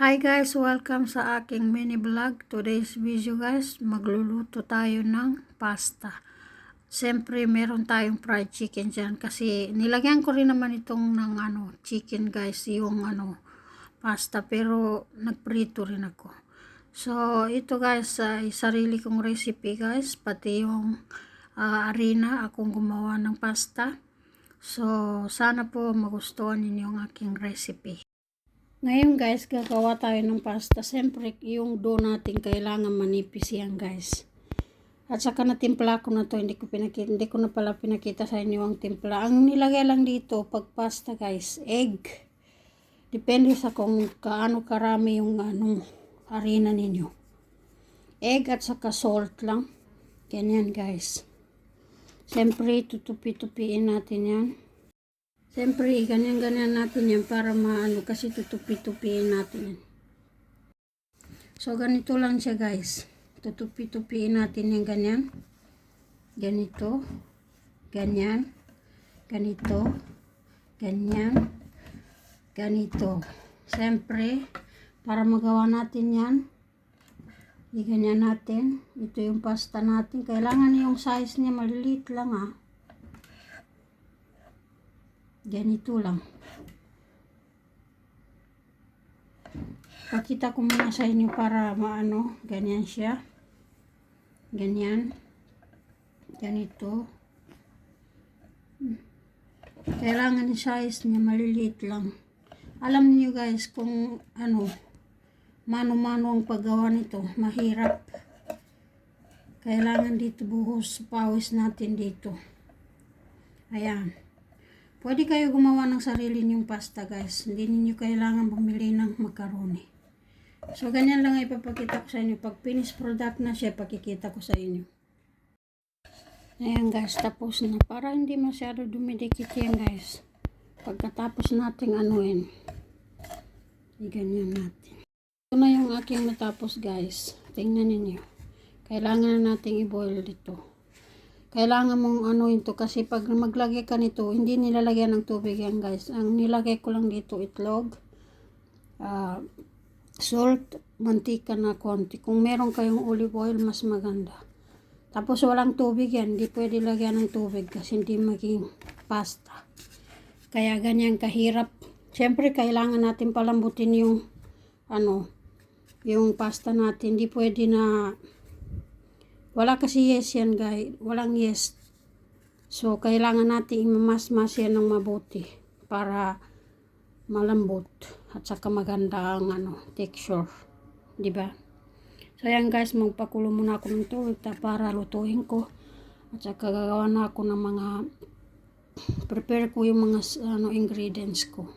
Hi guys, welcome sa aking mini vlog. Today's video guys, magluluto tayo ng pasta. Siyempre, meron tayong fried chicken dyan kasi nilagyan ko rin naman itong ng ano, chicken guys, yung ano, pasta pero nagprito rin ako. So, ito guys, ay sarili kong recipe guys, pati yung ah, harina, akong gumawa ng pasta. So, sana po magustuhan ninyo ang aking recipe. Ngayon guys, gagawa tayo ng pasta. Siyempre, yung dough natin kailangan manipis yan guys. At saka na timpla ko na to, hindi ko, pinakita, hindi ko na pala pinakita sa inyo ang timpla. Ang nilagay lang dito, pag pasta guys, egg. Depende sa kung kaano karami yung anong harina ninyo. Egg at saka salt lang. Ganyan guys. Siyempre, tutupi-tupiin natin yan. Siyempre, ganyan-ganyan natin yan para maano kasi tutupi-tupiin natin yan. So, ganito lang siya guys. Tutupi-tupiin natin yan ganyan. Ganito. Ganyan. Ganito. Ganyan. Ganito. Siyempre, para magawa natin yan, ganyan natin. Ito yung pasta natin. Kailangan yung size niya maliliit lang ah. Ganito lang. Pakita ko muna sa inyo para maano, ganyan siya. Ganyan. Ganito. Kailangan size niya maliliit lang. Alam niyo guys kung ano, mano-mano ang paggawa nito, mahirap. Kailangan dito buhos pawis natin dito. Ayan. Pwede kayo gumawa ng sarili niyong pasta guys. Hindi niyo kailangan bumili ng macaroni. So ganyan lang ipapakita ko sa inyo. Pag finished product na siya, pakikita ko sa inyo. Ayan guys, tapos na. Para hindi masyado dumidikit yan guys. Pagkatapos nating anuin, i-ganyan natin. Ito na yung aking natapos guys. Tingnan ninyo. Kailangan na nating i-boil dito kailangan mong ano ito kasi pag maglagay ka nito, hindi nilalagyan ng tubig yan guys. Ang nilagay ko lang dito itlog, uh, salt, mantika na konti. Kung meron kayong olive oil, mas maganda. Tapos walang tubig yan, hindi pwede lagyan ng tubig kasi hindi maging pasta. Kaya ganyan kahirap. Siyempre kailangan natin palambutin yung ano, yung pasta natin. Hindi pwede na wala kasi yes yan guys. Walang yes. So, kailangan natin imamas-mas yan ng mabuti para malambot at saka maganda ang ano, texture. ba? So, ayan guys, magpakulo muna ako ng tubig para lutuin ko. At saka gagawa na ako ng mga prepare ko yung mga ano, ingredients ko.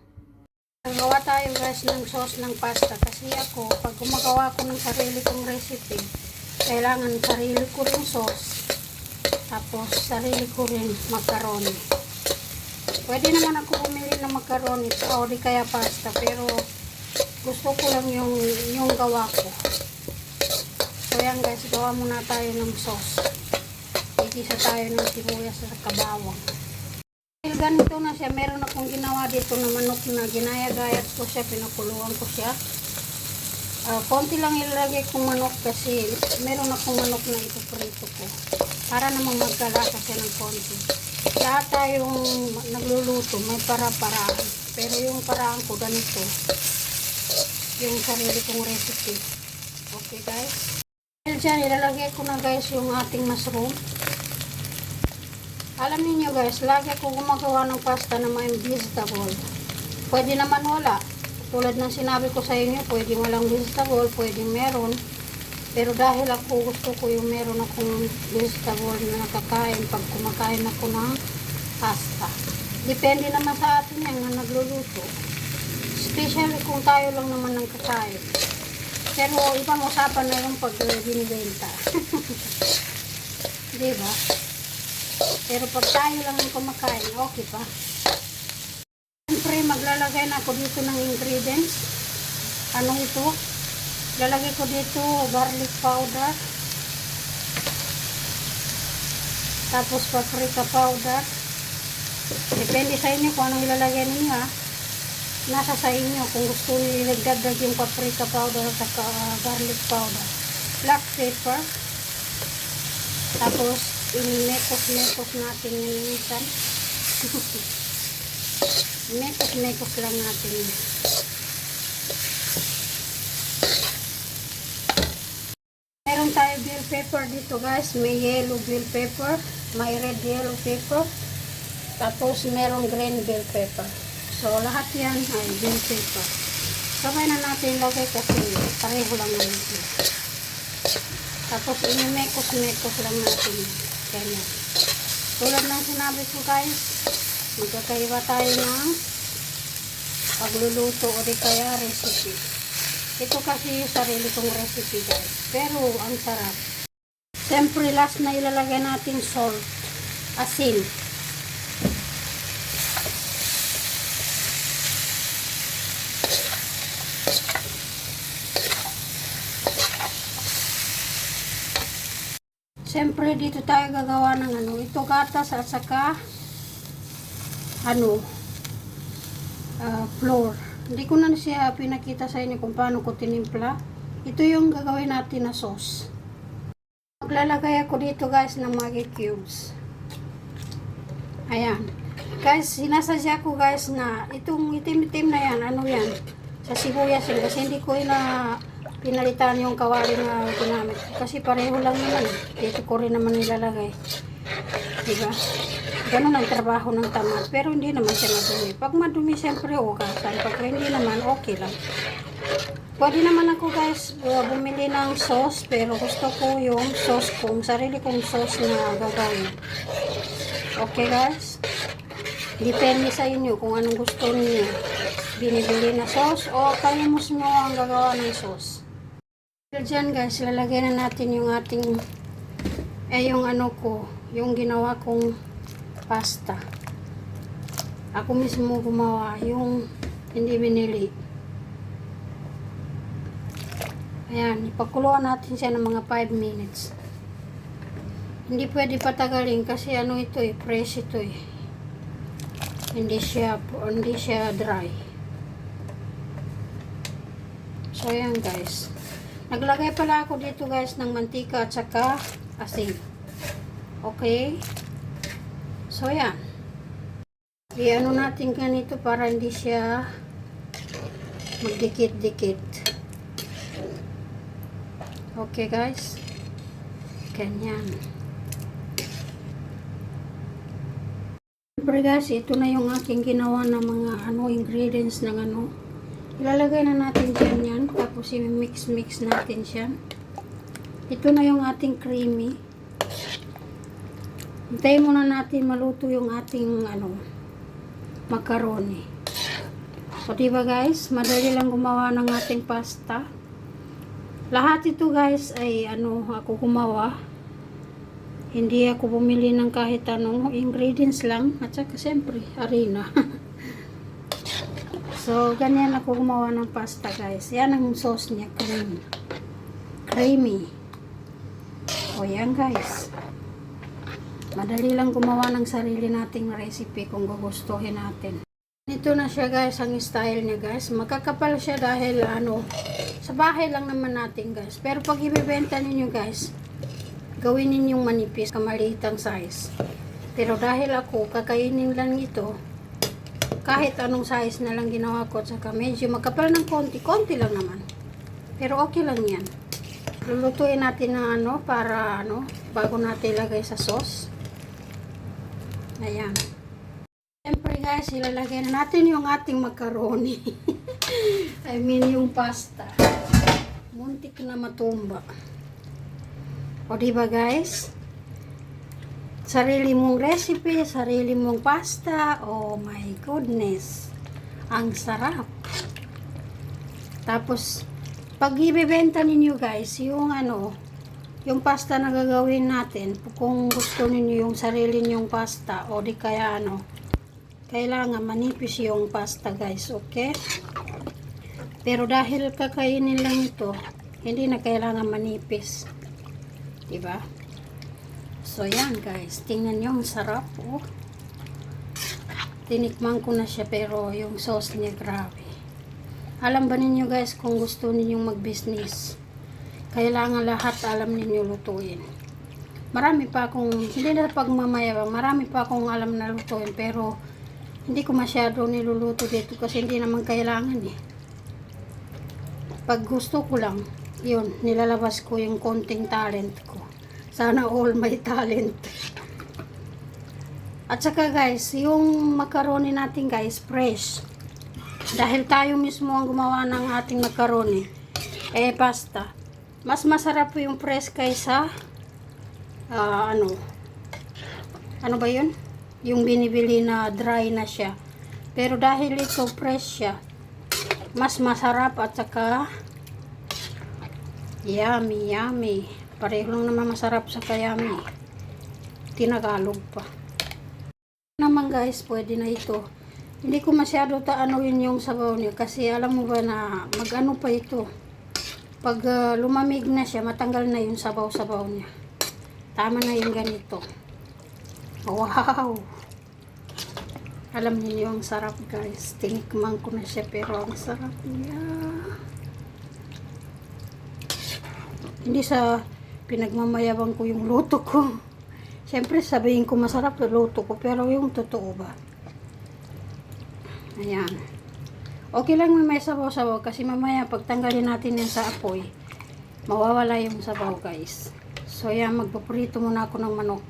Gagawa tayo guys ng sauce ng pasta kasi ako, pag gumagawa ko ng sarili kong recipe, kailangan sarili ko rin sauce. Tapos sarili ko rin macaroni. Pwede naman ako bumili ng macaroni o di kaya pasta pero gusto ko lang yung yung gawa ko. So yan guys gawa muna tayo ng sauce. Igisa tayo ng sibuyas sa kabawang. Ganito na siya meron akong ginawa dito na manok na ginaya-gayat ko siya pinakuluan ko siya Uh, konti lang ilalagay kong manok kasi meron akong manok na ipoprito ko. Para namang magkalasa siya ng konti. Lahat tayong nagluluto, may para-paraan. Pero yung paraan ko ganito. Yung sarili kong recipe. Okay guys. Dyan, ilalagay ko na guys yung ating mushroom. Alam niyo guys, lagi ko gumagawa ng pasta na may vegetable. Pwede naman wala tulad ng sinabi ko sa inyo, pwedeng walang vegetable, pwedeng meron. Pero dahil ako gusto ko yung meron akong vegetable na nakakain pag kumakain ako ng pasta. Depende naman sa atin yan na nagluluto. Especially kung tayo lang naman ng kakain. Pero ibang usapan na yung pag binibenta. diba? Pero pag tayo lang ang kumakain, okay pa. Siyempre, maglalagay na ako dito ng ingredients. Ano ito? Lalagay ko dito garlic powder. Tapos paprika powder. Depende sa inyo kung anong ilalagay ninyo ha. nasa sa inyo kung gusto niyo ilagdag yung paprika powder at ah, garlic powder. Black pepper. Tapos, inekos-mekos natin yun minsan. Mekos-mekos lang natin. Meron tayo bell pepper dito guys. May yellow bell pepper. May red yellow pepper. Tapos merong green bell pepper. So lahat yan ay bell pepper. Sabay na natin lagay kasi pareho lang ito. Tapos inimekos-mekos lang natin. Ganyan. Tulad ng sinabi ko guys, magkakaiba tayo ng pagluluto o di kaya recipe. Ito kasi yung sarili kong recipe guys. Pero ang sarap. Siyempre last na ilalagay natin salt. Asin. Siyempre dito tayo gagawa ng ano. Ito gatas at saka ano ah, flour. Hindi ko na siya pinakita sa inyo kung paano ko tinimpla. Ito yung gagawin natin na sauce. Maglalagay ako dito guys ng Maggi cubes. Ayan. Guys, sinasadya ko guys na itong itim-itim na yan, ano yan, sa sibuyas yun. Kasi hindi ko na pinalitan yung kawali na ginamit. Kasi pareho lang naman. Dito ko rin naman nilalagay. Diba? Ganun ang trabaho ng tamad. Pero hindi naman siya madumi. Pag madumi, siyempre ugasan. Pag hindi naman, okay lang. Pwede naman ako guys uh, bumili ng sauce. Pero gusto ko yung sauce kong, sarili kong sauce na gagawin. Okay guys? Depende sa inyo kung anong gusto niyo. Binibili na sauce o kayo mismo ang gagawa ng sauce. So dyan guys, lalagay na natin yung ating eh yung ano ko, yung ginawa kong pasta. Ako mismo gumawa, yung hindi binili. Ayan, ipakuluan natin siya ng mga 5 minutes. Hindi pwede patagalin kasi ano ito eh, fresh ito eh. Hindi siya, hindi siya dry. So ayan guys. Naglagay pala ako dito guys ng mantika at saka asin. Okay? So, yan. I-ano natin ganito para hindi siya magdikit-dikit. Okay, guys? Ganyan. Siyempre guys, ito na yung aking ginawa ng mga ano ingredients ng ano. Ilalagay na natin dyan yan. Tapos i-mix-mix natin siya. Ito na yung ating creamy. Hintayin muna natin maluto yung ating ano, macaroni. So, diba guys, madali lang gumawa ng ating pasta. Lahat ito guys ay ano, ako gumawa. Hindi ako bumili ng kahit anong ingredients lang. At saka siyempre, harina. so, ganyan ako gumawa ng pasta guys. Yan ang sauce niya, cream. Creamy. O yan guys. Madali lang gumawa ng sarili nating recipe kung gugustuhin natin. Ito na siya guys, ang style niya guys. Magkakapal siya dahil ano, sa bahay lang naman natin guys. Pero pag ibibenta ninyo guys, gawin ninyong manipis, kamaliit ang size. Pero dahil ako, kakainin lang ito, kahit anong size na lang ginawa ko, at saka medyo makapal ng konti, konti lang naman. Pero okay lang yan. Lulutuin natin ng ano, para ano, bago natin ilagay sa sauce. Ayan. Siyempre guys, ilalagay na natin yung ating macaroni. I mean yung pasta. Muntik na matumba. O diba guys? Sarili mong recipe, sarili mong pasta. Oh my goodness. Ang sarap. Tapos, pag ibebenta ninyo guys, yung ano, yung pasta na gagawin natin, kung gusto niyo yung sarili ninyong pasta, o di kaya ano, kailangan manipis yung pasta guys, okay? Pero dahil kakainin lang ito, hindi na kailangan manipis. Diba? So yan guys, tingnan nyo, ang sarap oh. Tinikman ko na siya pero yung sauce niya grabe. Alam ba ninyo guys kung gusto ninyong mag-business? Kailangan lahat alam ninyo lutuin. Marami pa akong, hindi na pagmamayabang, marami pa akong alam na lutuin pero hindi ko masyado niluluto dito kasi hindi naman kailangan eh. Pag gusto ko lang, yun, nilalabas ko yung konting talent ko. Sana all my talent. At saka guys, yung macaroni natin guys, fresh. Dahil tayo mismo ang gumawa ng ating macaroni, eh pasta. Mas masarap po yung fresh kaysa ah, ano, ano ba yun? Yung binibili na dry na siya. Pero dahil ito fresh siya, mas masarap at saka yummy, yummy. Pareho lang naman masarap sa kayami. Tinagalog pa naman guys, pwede na ito. Hindi ko masyado taanuin yung sabaw niya kasi alam mo ba na mag-ano pa ito. Pag ah, lumamig na siya, matanggal na yung sabaw-sabaw niya. Tama na yung ganito. Wow! Alam niyo ang sarap guys. Tinikman ko na siya pero ang sarap niya. Hindi sa pinagmamayabang ko yung luto ko. Siyempre sabihin ko masarap yung luto ko pero yung totoo ba? Ayan. Okay lang may sabaw-sabaw kasi mamaya pagtanggalin natin yan sa apoy, mawawala yung sabaw guys. So yan, magpaprito muna ako ng manok.